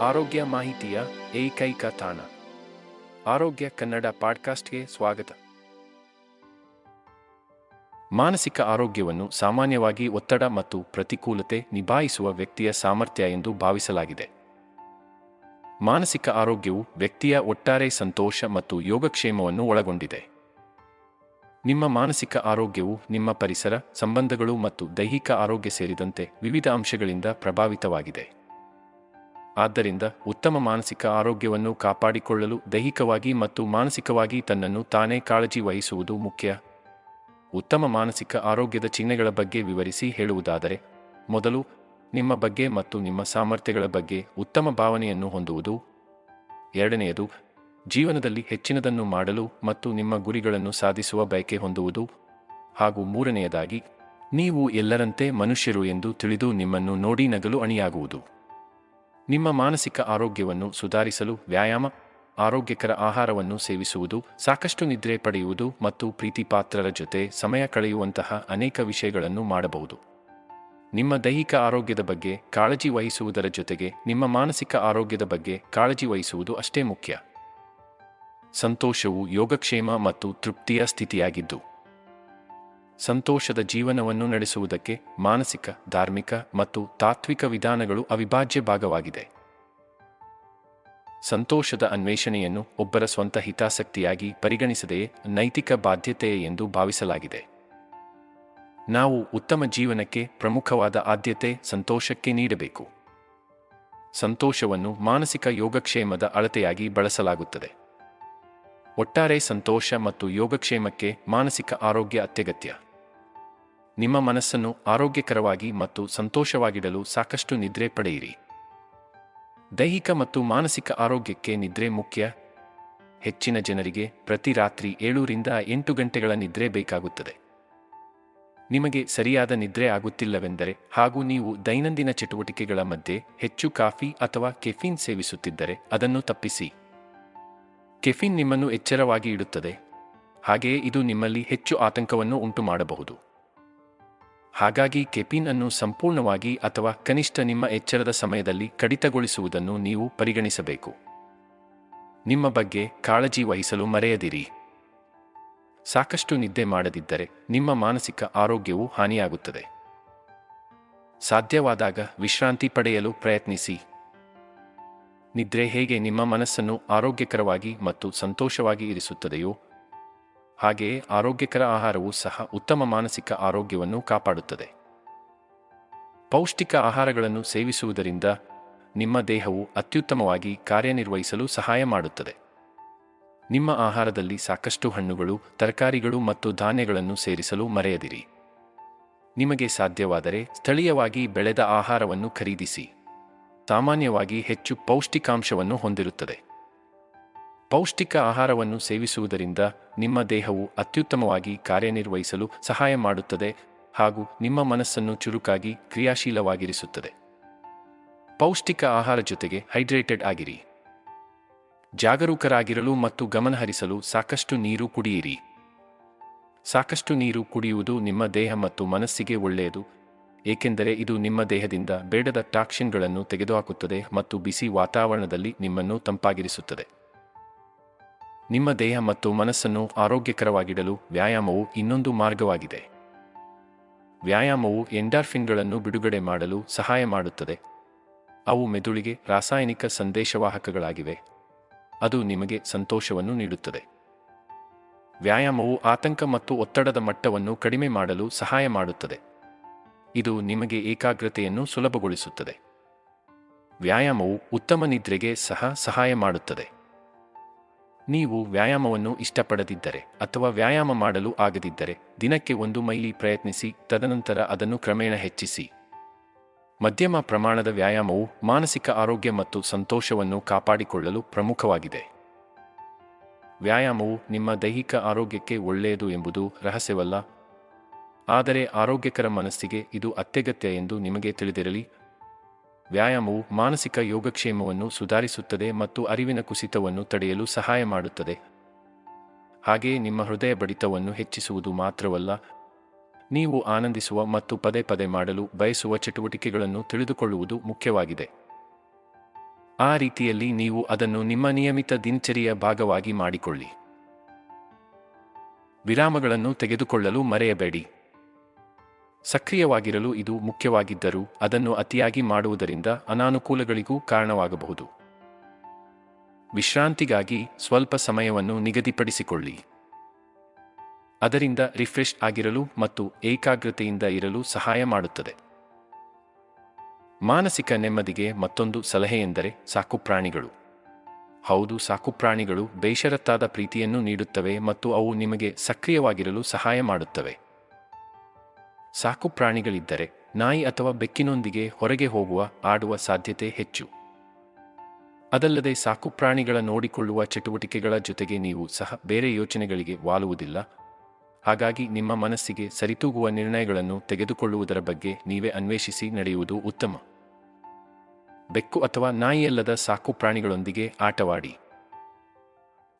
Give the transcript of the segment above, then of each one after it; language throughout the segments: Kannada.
ಆರೋಗ್ಯ ಮಾಹಿತಿಯ ಏಕೈಕ ತಾಣ. ಆರೋಗ್ಯ ಕನ್ನಡ ಪಾಡ್ಕಾಸ್ಟ್ಗೆ ಸ್ವಾಗತ. ಮಾನಸಿಕ ಆರೋಗ್ಯವನ್ನು ಸಾಮಾನ್ಯವಾಗಿ ಒತ್ತಡ ಮತ್ತು ಪ್ರತಿಕೂಲತೆ ನಿಭಾಯಿಸುವ ವ್ಯಕ್ತಿಯ ಸಾಮರ್ಥ್ಯ ಎಂದು ಭಾವಿಸಲಾಗಿದೆ. ಮಾನಸಿಕ ಆರೋಗ್ಯವು ವ್ಯಕ್ತಿಯ ಒಟ್ಟಾರೆ ಸಂತೋಷ ಮತ್ತು ಯೋಗಕ್ಷೇಮವನ್ನು ಒಳಗೊಂಡಿದೆ. ನಿಮ್ಮ ಮಾನಸಿಕ ಆರೋಗ್ಯವು ನಿಮ್ಮ ಪರಿಸರ, ಸಂಬಂಧಗಳು ಮತ್ತು ದೈಹಿಕ ಆರೋಗ್ಯ ಸೇರಿದಂತೆ ವಿವಿಧ ಅಂಶಗಳಿಂದ ಪ್ರಭಾವಿತವಾಗಿದೆ. ಆದ್ದರಿಂದ ಉತ್ತಮ ಮಾನಸಿಕ ಆರೋಗ್ಯವನ್ನು ಕಾಪಾಡಿಕೊಳ್ಳಲು ದೈಹಿಕವಾಗಿ ಮತ್ತು ಮಾನಸಿಕವಾಗಿ ತನ್ನನ್ನು ತಾನೇ ಕಾಳಜಿ ವಹಿಸುವುದು ಮುಖ್ಯ. ಉತ್ತಮ ಮಾನಸಿಕ ಆರೋಗ್ಯದ ಚಿಹ್ನೆಗಳ ಬಗ್ಗೆ ವಿವರಿಸಿ ಹೇಳುವುದಾದರೆ, ಮೊದಲು ನಿಮ್ಮ ಬಗ್ಗೆ ಮತ್ತು ನಿಮ್ಮ ಸಾಮರ್ಥ್ಯಗಳ ಬಗ್ಗೆ ಉತ್ತಮ ಭಾವನೆಯನ್ನು ಹೊಂದುವುದು. ಎರಡನೆಯದು, ಜೀವನದಲ್ಲಿ ಹೆಚ್ಚಿನದನ್ನು ಮಾಡಲು ಮತ್ತು ನಿಮ್ಮ ಗುರಿಗಳನ್ನು ಸಾಧಿಸುವ ಬಯಕೆ ಹೊಂದುವುದು. ಹಾಗೂ ಮೂರನೆಯದಾಗಿ, ನೀವು ಎಲ್ಲರಂತೆ ಮನುಷ್ಯರು ಎಂದು ತಿಳಿದು ನಿಮ್ಮನ್ನು ನೋಡಿ ನಗಲು ಅಣಿಯಾಗುವುದು. ನಿಮ್ಮ ಮಾನಸಿಕ ಆರೋಗ್ಯವನ್ನು ಸುಧಾರಿಸಲು ವ್ಯಾಯಾಮ, ಆರೋಗ್ಯಕರ ಆಹಾರವನ್ನು ಸೇವಿಸುವುದು, ಸಾಕಷ್ಟು ನಿದ್ರೆ ಪಡೆಯುವುದು ಮತ್ತು ಪ್ರೀತಿಪಾತ್ರರ ಜೊತೆ ಸಮಯ ಕಳೆಯುವಂತಹ ಅನೇಕ ವಿಷಯಗಳನ್ನು ಮಾಡಬಹುದು. ನಿಮ್ಮ ದೈಹಿಕ ಆರೋಗ್ಯದ ಬಗ್ಗೆ ಕಾಳಜಿ ವಹಿಸುವುದರ ಜೊತೆಗೆ ನಿಮ್ಮ ಮಾನಸಿಕ ಆರೋಗ್ಯದ ಬಗ್ಗೆ ಕಾಳಜಿ ವಹಿಸುವುದು ಅಷ್ಟೇ ಮುಖ್ಯ. ಸಂತೋಷವು ಯೋಗಕ್ಷೇಮ ಮತ್ತು ತೃಪ್ತಿಯ ಸ್ಥಿತಿಯಾಗಿದ್ದು. ಸಂತೋಷದ ಜೀವನವನ್ನು ನಡೆಸುವುದಕ್ಕೆ ಮಾನಸಿಕ, ಧಾರ್ಮಿಕ ಮತ್ತು ತಾತ್ವಿಕ ವಿಧಾನಗಳು ಅವಿಭಾಜ್ಯ ಭಾಗವಾಗಿದೆ. ಸಂತೋಷದ ಅನ್ವೇಷಣೆಯನ್ನು ಒಬ್ಬರ ಸ್ವಂತ ಹಿತಾಸಕ್ತಿಯಾಗಿ ಪರಿಗಣಿಸದೆಯೇ ನೈತಿಕ ಬಾಧ್ಯತೆಯೇ ಎಂದು ಭಾವಿಸಲಾಗಿದೆ. ನಾವು ಉತ್ತಮ ಜೀವನಕ್ಕೆ ಪ್ರಮುಖವಾದ ಆದ್ಯತೆ ಸಂತೋಷಕ್ಕೆ ನೀಡಬೇಕು. ಸಂತೋಷವನ್ನು ಮಾನಸಿಕ ಯೋಗಕ್ಷೇಮದ ಅಳತೆಯಾಗಿ ಬಳಸಲಾಗುತ್ತದೆ. ಒಟ್ಟಾರೆ ಸಂತೋಷ ಮತ್ತು ಯೋಗಕ್ಷೇಮಕ್ಕೆ ಮಾನಸಿಕ ಆರೋಗ್ಯ ಅತ್ಯಗತ್ಯ. ನಿಮ್ಮ ಮನಸ್ಸನ್ನು ಆರೋಗ್ಯಕರವಾಗಿ ಮತ್ತು ಸಂತೋಷವಾಗಿಡಲು ಸಾಕಷ್ಟು ನಿದ್ರೆ ಪಡೆಯಿರಿ. ದೈಹಿಕ ಮತ್ತು ಮಾನಸಿಕ ಆರೋಗ್ಯಕ್ಕೆ ನಿದ್ರೆ ಮುಖ್ಯ. ಹೆಚ್ಚಿನ ಜನರಿಗೆ ಪ್ರತಿ ರಾತ್ರಿ ಏಳೂರಿಂದ ಎಂಟು ಗಂಟೆಗಳ ನಿದ್ರೆ ಬೇಕಾಗುತ್ತದೆ. ನಿಮಗೆ ಸರಿಯಾದ ನಿದ್ರೆ ಆಗುತ್ತಿಲ್ಲವೆಂದರೆ ಹಾಗೂ ನೀವು ದೈನಂದಿನ ಚಟುವಟಿಕೆಗಳ ಮಧ್ಯೆ ಹೆಚ್ಚು ಕಾಫಿ ಅಥವಾ ಕೆಫಿನ್ ಸೇವಿಸುತ್ತಿದ್ದರೆ ಅದನ್ನು ತಪ್ಪಿಸಿ. ಕೆಫಿನ್ ನಿಮ್ಮನ್ನು ಎಚ್ಚರವಾಗಿ ಇಡುತ್ತದೆ. ಹಾಗೆಯೇ ಇದು ನಿಮ್ಮಲ್ಲಿ ಹೆಚ್ಚು ಆತಂಕವನ್ನು ಉಂಟು ಮಾಡಬಹುದು ಹಾಗಾಗಿ ಕೆಪಿನ್ ಅನ್ನು ಸಂಪೂರ್ಣವಾಗಿ ಅಥವಾ ಕನಿಷ್ಠ ನಿಮ್ಮ ಎಚ್ಚರದ ಸಮಯದಲ್ಲಿ ಕಡಿತಗೊಳಿಸುವುದನ್ನು ನೀವು ಪರಿಗಣಿಸಬೇಕು. ನಿಮ್ಮ ಬಗ್ಗೆ ಕಾಳಜಿ ವಹಿಸಲು ಮರೆಯದಿರಿ. ಸಾಕಷ್ಟು ನಿದ್ದೆ ಮಾಡದಿದ್ದರೆ ನಿಮ್ಮ ಮಾನಸಿಕ ಆರೋಗ್ಯವು ಹಾನಿಯಾಗುತ್ತದೆ. ಸಾಧ್ಯವಾದಾಗ ವಿಶ್ರಾಂತಿ ಪಡೆಯಲು ಪ್ರಯತ್ನಿಸಿ. ನಿದ್ರೆ ಹೇಗೆ ನಿಮ್ಮ ಮನಸ್ಸನ್ನು ಆರೋಗ್ಯಕರವಾಗಿ ಮತ್ತು ಸಂತೋಷವಾಗಿ ಇರಿಸುತ್ತದೆಯೋ ಹಾಗೆಯೇ ಆರೋಗ್ಯಕರ ಆಹಾರವು ಸಹ ಉತ್ತಮ ಮಾನಸಿಕ ಆರೋಗ್ಯವನ್ನು ಕಾಪಾಡುತ್ತದೆ. ಪೌಷ್ಟಿಕ ಆಹಾರಗಳನ್ನು ಸೇವಿಸುವುದರಿಂದ ನಿಮ್ಮ ದೇಹವು ಅತ್ಯುತ್ತಮವಾಗಿ ಕಾರ್ಯನಿರ್ವಹಿಸಲು ಸಹಾಯ ಮಾಡುತ್ತದೆ. ನಿಮ್ಮ ಆಹಾರದಲ್ಲಿ ಸಾಕಷ್ಟು ಹಣ್ಣುಗಳು, ತರಕಾರಿಗಳು ಮತ್ತು ಧಾನ್ಯಗಳನ್ನು ಸೇರಿಸಲು ಮರೆಯದಿರಿ. ನಿಮಗೆ ಸಾಧ್ಯವಾದರೆ ಸ್ಥಳೀಯವಾಗಿ ಬೆಳೆದ ಆಹಾರವನ್ನು ಖರೀದಿಸಿ. ಸಾಮಾನ್ಯವಾಗಿ ಹೆಚ್ಚು ಪೌಷ್ಟಿಕಾಂಶವನ್ನು ಹೊಂದಿರುತ್ತದೆ. ಪೌಷ್ಟಿಕ ಆಹಾರವನ್ನು ಸೇವಿಸುವುದರಿಂದ ನಿಮ್ಮ ದೇಹವು ಅತ್ಯುತ್ತಮವಾಗಿ ಕಾರ್ಯನಿರ್ವಹಿಸಲು ಸಹಾಯ ಮಾಡುತ್ತದೆ ಹಾಗೂ ನಿಮ್ಮ ಮನಸ್ಸನ್ನು ಚುರುಕಾಗಿ ಕ್ರಿಯಾಶೀಲವಾಗಿರಿಸುತ್ತದೆ. ಪೌಷ್ಟಿಕ ಆಹಾರ ಜೊತೆಗೆ ಹೈಡ್ರೇಟೆಡ್ ಆಗಿರಿ. ಜಾಗರೂಕರಾಗಿರಲು ಮತ್ತು ಗಮನಹರಿಸಲು ಸಾಕಷ್ಟು ನೀರು ಕುಡಿಯಿರಿ. ಸಾಕಷ್ಟು ನೀರು ಕುಡಿಯುವುದು ನಿಮ್ಮ ದೇಹ ಮತ್ತು ಮನಸ್ಸಿಗೆ ಒಳ್ಳೆಯದು, ಏಕೆಂದರೆ ಇದು ನಿಮ್ಮ ದೇಹದಿಂದ ಬೇಡದ ಟಾಕ್ಸಿನ್ಗಳನ್ನು ತೆಗೆದುಹಾಕುತ್ತದೆ ಮತ್ತು ಬಿಸಿ ವಾತಾವರಣದಲ್ಲಿ ನಿಮ್ಮನ್ನು ತಂಪಾಗಿರಿಸುತ್ತದೆ. ನಿಮ್ಮ ದೇಹ ಮತ್ತು ಮನಸ್ಸನ್ನು ಆರೋಗ್ಯಕರವಾಗಿಡಲು ವ್ಯಾಯಾಮವು ಇನ್ನೊಂದು ಮಾರ್ಗವಾಗಿದೆ. ವ್ಯಾಯಾಮವು ಎಂಡಾರ್ಫಿನ್ಗಳನ್ನು ಬಿಡುಗಡೆ ಮಾಡಲು ಸಹಾಯ ಮಾಡುತ್ತದೆ. ಅವು ಮೆದುಳಿಗೆ ರಾಸಾಯನಿಕ ಸಂದೇಶವಾಹಕಗಳಾಗಿವೆ. ಅದು ನಿಮಗೆ ಸಂತೋಷವನ್ನು ನೀಡುತ್ತದೆ. ವ್ಯಾಯಾಮವು ಆತಂಕ ಮತ್ತು ಒತ್ತಡದ ಮಟ್ಟವನ್ನು ಕಡಿಮೆ ಮಾಡಲು ಸಹಾಯ ಮಾಡುತ್ತದೆ. ಇದು ನಿಮಗೆ ಏಕಾಗ್ರತೆಯನ್ನು ಸುಲಭಗೊಳಿಸುತ್ತದೆ. ವ್ಯಾಯಾಮವು ಉತ್ತಮ ನಿದ್ರೆಗೆ ಸಹ ಸಹಾಯ ಮಾಡುತ್ತದೆ. ನೀವು ವ್ಯಾಯಾಮವನ್ನು ಇಷ್ಟಪಡದಿದ್ದರೆ ಅಥವಾ ವ್ಯಾಯಾಮ ಮಾಡಲು ಆಗದಿದ್ದರೆ ದಿನಕ್ಕೆ ಒಂದು ಮೈಲಿ ಪ್ರಯತ್ನಿಸಿ, ತದನಂತರ ಅದನ್ನು ಕ್ರಮೇಣ ಹೆಚ್ಚಿಸಿ. ಮಧ್ಯಮ ಪ್ರಮಾಣದ ವ್ಯಾಯಾಮವು ಮಾನಸಿಕ ಆರೋಗ್ಯ ಮತ್ತು ಸಂತೋಷವನ್ನು ಕಾಪಾಡಿಕೊಳ್ಳಲು ಪ್ರಮುಖವಾಗಿದೆ. ವ್ಯಾಯಾಮವು ನಿಮ್ಮ ದೈಹಿಕ ಆರೋಗ್ಯಕ್ಕೆ ಒಳ್ಳೆಯದು ಎಂಬುದು ರಹಸ್ಯವಲ್ಲ. ಆದರೆ ಆರೋಗ್ಯಕರ ಮನಸ್ಸಿಗೆ ಇದು ಅತ್ಯಗತ್ಯ ಎಂದು ನಿಮಗೆ ತಿಳಿದಿರಲಿ. ವ್ಯಾಯಾಮವು ಮಾನಸಿಕ ಯೋಗಕ್ಷೇಮವನ್ನು ಸುಧಾರಿಸುತ್ತದೆ ಮತ್ತು ಅರಿವಿನ ಕುಸಿತವನ್ನು ತಡೆಯಲು ಸಹಾಯ ಮಾಡುತ್ತದೆ. ಹಾಗೆಯೇ ನಿಮ್ಮ ಹೃದಯ ಬಡಿತವನ್ನು ಹೆಚ್ಚಿಸುವುದು ಮಾತ್ರವಲ್ಲ, ನೀವು ಆನಂದಿಸುವ ಮತ್ತು ಪದೇ ಪದೇ ಮಾಡಲು ಬಯಸುವ ಚಟುವಟಿಕೆಗಳನ್ನು ತಿಳಿದುಕೊಳ್ಳುವುದು ಮುಖ್ಯವಾಗಿದೆ. ಆ ರೀತಿಯಲ್ಲಿ ನೀವು ಅದನ್ನು ನಿಮ್ಮ ನಿಯಮಿತ ದಿನಚರಿಯ ಭಾಗವಾಗಿ ಮಾಡಿಕೊಳ್ಳಿ. ವಿರಾಮಗಳನ್ನು ತೆಗೆದುಕೊಳ್ಳಲು ಮರೆಯಬೇಡಿ. ಸಕ್ರಿಯವಾಗಿರಲು ಇದು ಮುಖ್ಯವಾಗಿದ್ದರೂ ಅದನ್ನು ಅತಿಯಾಗಿ ಮಾಡುವುದರಿಂದ ಅನಾನುಕೂಲಗಳಿಗೂ ಕಾರಣವಾಗಬಹುದು. ವಿಶ್ರಾಂತಿಗಾಗಿ ಸ್ವಲ್ಪ ಸಮಯವನ್ನು ನಿಗದಿಪಡಿಸಿಕೊಳ್ಳಿ. ಅದರಿಂದ ರಿಫ್ರೆಶ್ ಆಗಿರಲು ಮತ್ತು ಏಕಾಗ್ರತೆಯಿಂದ ಇರಲು ಸಹಾಯ ಮಾಡುತ್ತದೆ. ಮಾನಸಿಕ ನೆಮ್ಮದಿಗೆ ಮತ್ತೊಂದು ಸಲಹೆಯೆಂದರೆ ಸಾಕುಪ್ರಾಣಿಗಳು ಹೌದು ಸಾಕುಪ್ರಾಣಿಗಳು ಬೇಷರತ್ತಾದ ಪ್ರೀತಿಯನ್ನು ನೀಡುತ್ತವೆ ಮತ್ತು ಅವು ನಿಮಗೆ ಸಕ್ರಿಯವಾಗಿರಲು ಸಹಾಯ ಮಾಡುತ್ತವೆ. ಸಾಕುಪ್ರಾಣಿಗಳಿದ್ದರೆ ನಾಯಿ ಅಥವಾ ಬೆಕ್ಕಿನೊಂದಿಗೆ ಹೊರಗೆ ಹೋಗುವ, ಆಡುವ ಸಾಧ್ಯತೆ ಹೆಚ್ಚು. ಅದಲ್ಲದೆ ಸಾಕು ಪ್ರಾಣಿಗಳ ನೋಡಿಕೊಳ್ಳುವ ಚಟುವಟಿಕೆಗಳ ಜೊತೆಗೆ ನೀವು ಸಹ ಬೇರೆ ಯೋಚನೆಗಳಿಗೆ ವಾಲುವುದಿಲ್ಲ. ಹಾಗಾಗಿ ನಿಮ್ಮ ಮನಸ್ಸಿಗೆ ಸರಿತೂಗುವ ನಿರ್ಣಯಗಳನ್ನು ತೆಗೆದುಕೊಳ್ಳುವುದರ ಬಗ್ಗೆ ನೀವೇ ಅನ್ವೇಷಿಸಿ ನಡೆಯುವುದು ಉತ್ತಮ. ಬೆಕ್ಕು ಅಥವಾ ನಾಯಿಯಲ್ಲದ ಸಾಕುಪ್ರಾಣಿಗಳೊಂದಿಗೆ ಆಟವಾಡಿ.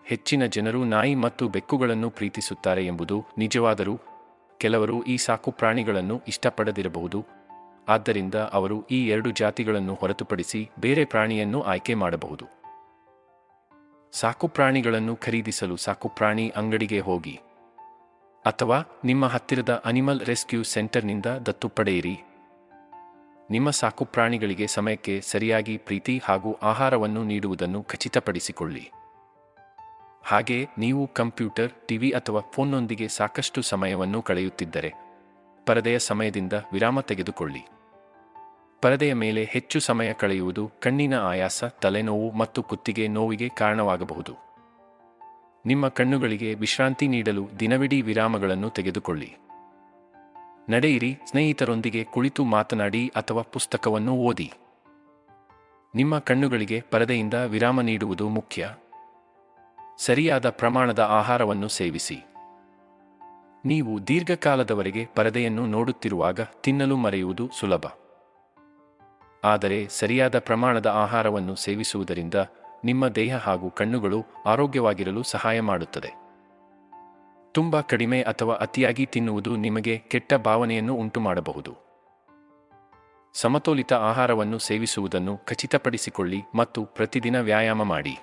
ಹೆಚ್ಚಿನ ಜನರು ನಾಯಿ ಮತ್ತು ಬೆಕ್ಕುಗಳನ್ನು ಪ್ರೀತಿಸುತ್ತಾರೆ ಎಂಬುದು ನಿಜವಾದರೂ ಕೆಲವರು ಈ ಸಾಕುಪ್ರಾಣಿಗಳನ್ನು ಇಷ್ಟಪಡದಿರಬಹುದು. ಆದ್ದರಿಂದ ಅವರು ಈ ಎರಡು ಜಾತಿಗಳನ್ನು ಹೊರತುಪಡಿಸಿ ಬೇರೆ ಪ್ರಾಣಿಯನ್ನು ಆಯ್ಕೆ ಮಾಡಬಹುದು. ಸಾಕುಪ್ರಾಣಿಗಳನ್ನು ಖರೀದಿಸಲು ಸಾಕುಪ್ರಾಣಿ ಅಂಗಡಿಗೆ ಹೋಗಿ. ಅಥವಾ ನಿಮ್ಮ ಹತ್ತಿರದ ಅನಿಮಲ್ ರೆಸ್ಕ್ಯೂ ಸೆಂಟರ್ನಿಂದ ದತ್ತು ಪಡೆಯಿರಿ. ನಿಮ್ಮ ಸಾಕುಪ್ರಾಣಿಗಳಿಗೆ ಸಮಯಕ್ಕೆ ಸರಿಯಾಗಿ ಪ್ರೀತಿ ಹಾಗೂ ಆಹಾರವನ್ನು ನೀಡುವುದನ್ನು ಖಚಿತಪಡಿಸಿಕೊಳ್ಳಿ. ಹಾಗೆ ನೀವು ಕಂಪ್ಯೂಟರ್, ಟಿವಿ ಅಥವಾ ಫೋನ್ನೊಂದಿಗೆ ಸಾಕಷ್ಟು ಸಮಯವನ್ನು ಕಳೆಯುತ್ತಿದ್ದರೆ, ಪರದೆಯ ಸಮಯದಿಂದ ವಿರಾಮ ತೆಗೆದುಕೊಳ್ಳಿ. ಪರದೆಯ ಮೇಲೆ ಹೆಚ್ಚು ಸಮಯ ಕಳೆಯುವುದು ಕಣ್ಣಿನ ಆಯಾಸ, ತಲೆನೋವು ಮತ್ತು ಕುತ್ತಿಗೆ ನೋವಿಗೆ ಕಾರಣವಾಗಬಹುದು. ನಿಮ್ಮ ಕಣ್ಣುಗಳಿಗೆ ವಿಶ್ರಾಂತಿ ನೀಡಲು ದಿನವಿಡೀ ವಿರಾಮಗಳನ್ನು ತೆಗೆದುಕೊಳ್ಳಿ. ನಡೆಯಿರಿ, ಸ್ನೇಹಿತರೊಂದಿಗೆ ಕುಳಿತು ಮಾತನಾಡಿ ಅಥವಾ ಪುಸ್ತಕವನ್ನು ಓದಿ. ನಿಮ್ಮ ಕಣ್ಣುಗಳಿಗೆ ಪರದೆಯಿಂದ ವಿರಾಮ ನೀಡುವುದು ಮುಖ್ಯ. ಸರಿಯಾದ ಪ್ರಮಾಣದ ಆಹಾರವನ್ನು ಸೇವಿಸಿ. ನೀವು ದೀರ್ಘಕಾಲದವರೆಗೆ ಪರದೆಯನ್ನು ನೋಡುತ್ತಿರುವಾಗ ತಿನ್ನಲು ಮರೆಯುವುದು ಸುಲಭ. ಆದರೆ ಸರಿಯಾದ ಪ್ರಮಾಣದ ಆಹಾರವನ್ನು ಸೇವಿಸುವುದರಿಂದ ನಿಮ್ಮ ದೇಹ ಹಾಗೂ ಕಣ್ಣುಗಳು ಆರೋಗ್ಯವಾಗಿರಲು ಸಹಾಯ ಮಾಡುತ್ತದೆ. ತುಂಬ ಕಡಿಮೆ ಅಥವಾ ಅತಿಯಾಗಿ ತಿನ್ನುವುದು ನಿಮಗೆ ಕೆಟ್ಟ ಭಾವನೆಯನ್ನು ಉಂಟುಮಾಡಬಹುದು. ಸಮತೋಲಿತ ಆಹಾರವನ್ನು ಸೇವಿಸುವುದನ್ನು ಖಚಿತಪಡಿಸಿಕೊಳ್ಳಿ ಮತ್ತು ಪ್ರತಿದಿನ ವ್ಯಾಯಾಮ ಮಾಡಿ.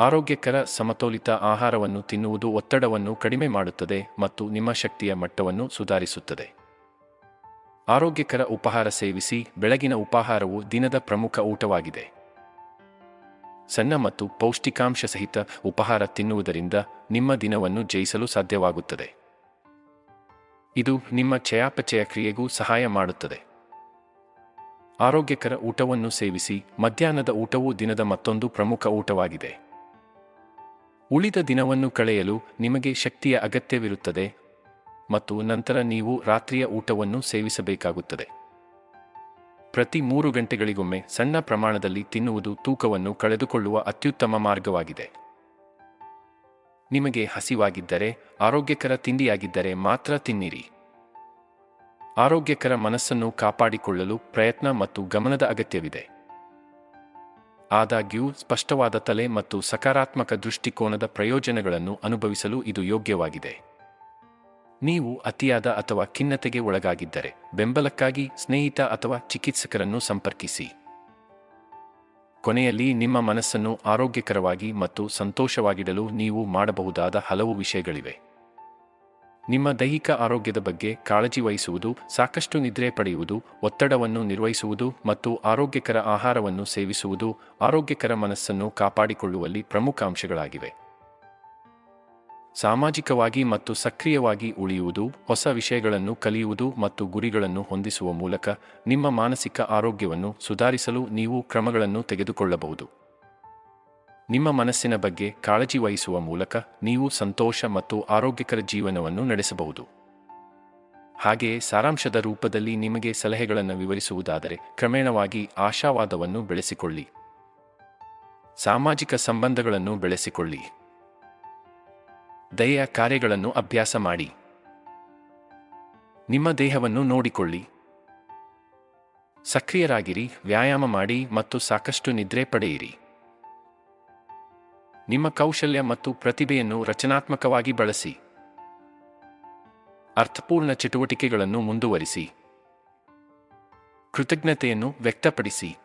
ಆರೋಗ್ಯಕರ ಸಮತೋಲಿತ ಆಹಾರವನ್ನು ತಿನ್ನುವುದು ಒತ್ತಡವನ್ನು ಕಡಿಮೆ ಮಾಡುತ್ತದೆ ಮತ್ತು ನಿಮ್ಮ ಶಕ್ತಿಯ ಮಟ್ಟವನ್ನು ಸುಧಾರಿಸುತ್ತದೆ. ಆರೋಗ್ಯಕರ ಉಪಹಾರ ಸೇವಿಸಿ ಬೆಳಗಿನ ಉಪಹಾರವು ದಿನದ ಪ್ರಮುಖ ಊಟವಾಗಿದೆ. ಸಣ್ಣ ಮತ್ತು ಪೌಷ್ಟಿಕಾಂಶ ಸಹಿತ ಉಪಹಾರ ತಿನ್ನುವುದರಿಂದ ನಿಮ್ಮ ದಿನವನ್ನು ಜಯಿಸಲು ಸಾಧ್ಯವಾಗುತ್ತದೆ. ಇದು ನಿಮ್ಮ ಚಯಾಪಚಯ ಕ್ರಿಯೆಗೂ ಸಹಾಯ ಮಾಡುತ್ತದೆ. ಆರೋಗ್ಯಕರ ಊಟವನ್ನು ಸೇವಿಸಿ ಮಧ್ಯಾಹ್ನದ ಊಟವು ದಿನದ ಮತ್ತೊಂದು ಪ್ರಮುಖ ಊಟವಾಗಿದೆ. ಉಳಿದ ದಿನವನ್ನು ಕಳೆಯಲು ನಿಮಗೆ ಶಕ್ತಿಯ ಅಗತ್ಯವಿರುತ್ತದೆ ಮತ್ತು ನಂತರ ನೀವು ರಾತ್ರಿಯ ಊಟವನ್ನು ಸೇವಿಸಬೇಕಾಗುತ್ತದೆ. ಪ್ರತಿ ಮೂರು ಗಂಟೆಗಳಿಗೊಮ್ಮೆ ಸಣ್ಣ ಪ್ರಮಾಣದಲ್ಲಿ ತಿನ್ನುವುದು ತೂಕವನ್ನು ಕಳೆದುಕೊಳ್ಳುವ ಅತ್ಯುತ್ತಮ ಮಾರ್ಗವಾಗಿದೆ. ನಿಮಗೆ ಹಸಿವಾಗಿದ್ದರೆ, ಆರೋಗ್ಯಕರ ತಿಂಡಿಯಾಗಿದ್ದರೆ ಮಾತ್ರ ತಿನ್ನಿರಿ. ಆರೋಗ್ಯಕರ ಮನಸ್ಸನ್ನು ಕಾಪಾಡಿಕೊಳ್ಳಲು ಪ್ರಯತ್ನ ಮತ್ತು ಗಮನದ ಅಗತ್ಯವಿದೆ. ಆದಾಗ್ಯೂ ಸ್ಪಷ್ಟವಾದ ತಲೆ ಮತ್ತು ಸಕಾರಾತ್ಮಕ ದೃಷ್ಟಿಕೋನದ ಪ್ರಯೋಜನಗಳನ್ನು ಅನುಭವಿಸಲು ಇದು ಯೋಗ್ಯವಾಗಿದೆ. ನೀವು ಅತಿಯಾದ ಅಥವಾ ಖಿನ್ನತೆಗೆ ಒಳಗಾಗಿದ್ದರೆ ಬೆಂಬಲಕ್ಕಾಗಿ ಸ್ನೇಹಿತ ಅಥವಾ ಚಿಕಿತ್ಸಕರನ್ನು ಸಂಪರ್ಕಿಸಿ. ಕೊನೆಯಲ್ಲಿ ನಿಮ್ಮ ಮನಸ್ಸನ್ನು ಆರೋಗ್ಯಕರವಾಗಿ ಮತ್ತು ಸಂತೋಷವಾಗಿಡಲು ನೀವು ಮಾಡಬಹುದಾದ ಹಲವು ವಿಷಯಗಳಿವೆ. ನಿಮ್ಮ ದೈಹಿಕ ಆರೋಗ್ಯದ ಬಗ್ಗೆ ಕಾಳಜಿ ವಹಿಸುವುದು, ಸಾಕಷ್ಟು ನಿದ್ರೆ ಪಡೆಯುವುದು, ಒತ್ತಡವನ್ನು ನಿರ್ವಹಿಸುವುದು ಮತ್ತು ಆರೋಗ್ಯಕರ ಆಹಾರವನ್ನು ಸೇವಿಸುವುದು ಆರೋಗ್ಯಕರ ಮನಸ್ಸನ್ನು ಕಾಪಾಡಿಕೊಳ್ಳುವಲ್ಲಿ ಪ್ರಮುಖ ಅಂಶಗಳಾಗಿವೆ. ಸಾಮಾಜಿಕವಾಗಿ ಮತ್ತು ಸಕ್ರಿಯವಾಗಿ ಉಳಿಯುವುದು, ಹೊಸ ವಿಷಯಗಳನ್ನು ಕಲಿಯುವುದು ಮತ್ತು ಗುರಿಗಳನ್ನು ಹೊಂದಿಸುವ ಮೂಲಕ ನಿಮ್ಮ ಮಾನಸಿಕ ಆರೋಗ್ಯವನ್ನು ಸುಧಾರಿಸಲು ನೀವು ಕ್ರಮಗಳನ್ನು ತೆಗೆದುಕೊಳ್ಳಬಹುದು. ನಿಮ್ಮ ಮನಸ್ಸಿನ ಬಗ್ಗೆ ಕಾಳಜಿ ವಹಿಸುವ ಮೂಲಕ ನೀವು ಸಂತೋಷ ಮತ್ತು ಆರೋಗ್ಯಕರ ಜೀವನವನ್ನು ನಡೆಸಬಹುದು. ಹಾಗೆಯೇ ಸಾರಾಂಶದ ರೂಪದಲ್ಲಿ ನಿಮಗೆ ಸಲಹೆಗಳನ್ನು ವಿವರಿಸುವುದಾದರೆ ಕ್ರಮೇಣವಾಗಿ ಆಶಾವಾದವನ್ನು ಬೆಳೆಸಿಕೊಳ್ಳಿ. ಸಾಮಾಜಿಕ ಸಂಬಂಧಗಳನ್ನು ಬೆಳೆಸಿಕೊಳ್ಳಿ. ದಯೆಯ ಕಾರ್ಯಗಳನ್ನು ಅಭ್ಯಾಸ ಮಾಡಿ. ನಿಮ್ಮ ದೇಹವನ್ನು ನೋಡಿಕೊಳ್ಳಿ. ಸಕ್ರಿಯರಾಗಿರಿ, ವ್ಯಾಯಾಮ ಮಾಡಿ ಮತ್ತು ಸಾಕಷ್ಟು ನಿದ್ರೆ ಪಡೆಯಿರಿ. ನಿಮ್ಮ ಕೌಶಲ್ಯ ಮತ್ತು ಪ್ರತಿಭೆಯನ್ನು ರಚನಾತ್ಮಕವಾಗಿ ಬಳಸಿ. ಅರ್ಥಪೂರ್ಣ ಚಟುವಟಿಕೆಗಳನ್ನು ಮುಂದುವರಿಸಿ. ಕೃತಜ್ಞತೆಯನ್ನು ವ್ಯಕ್ತಪಡಿಸಿ.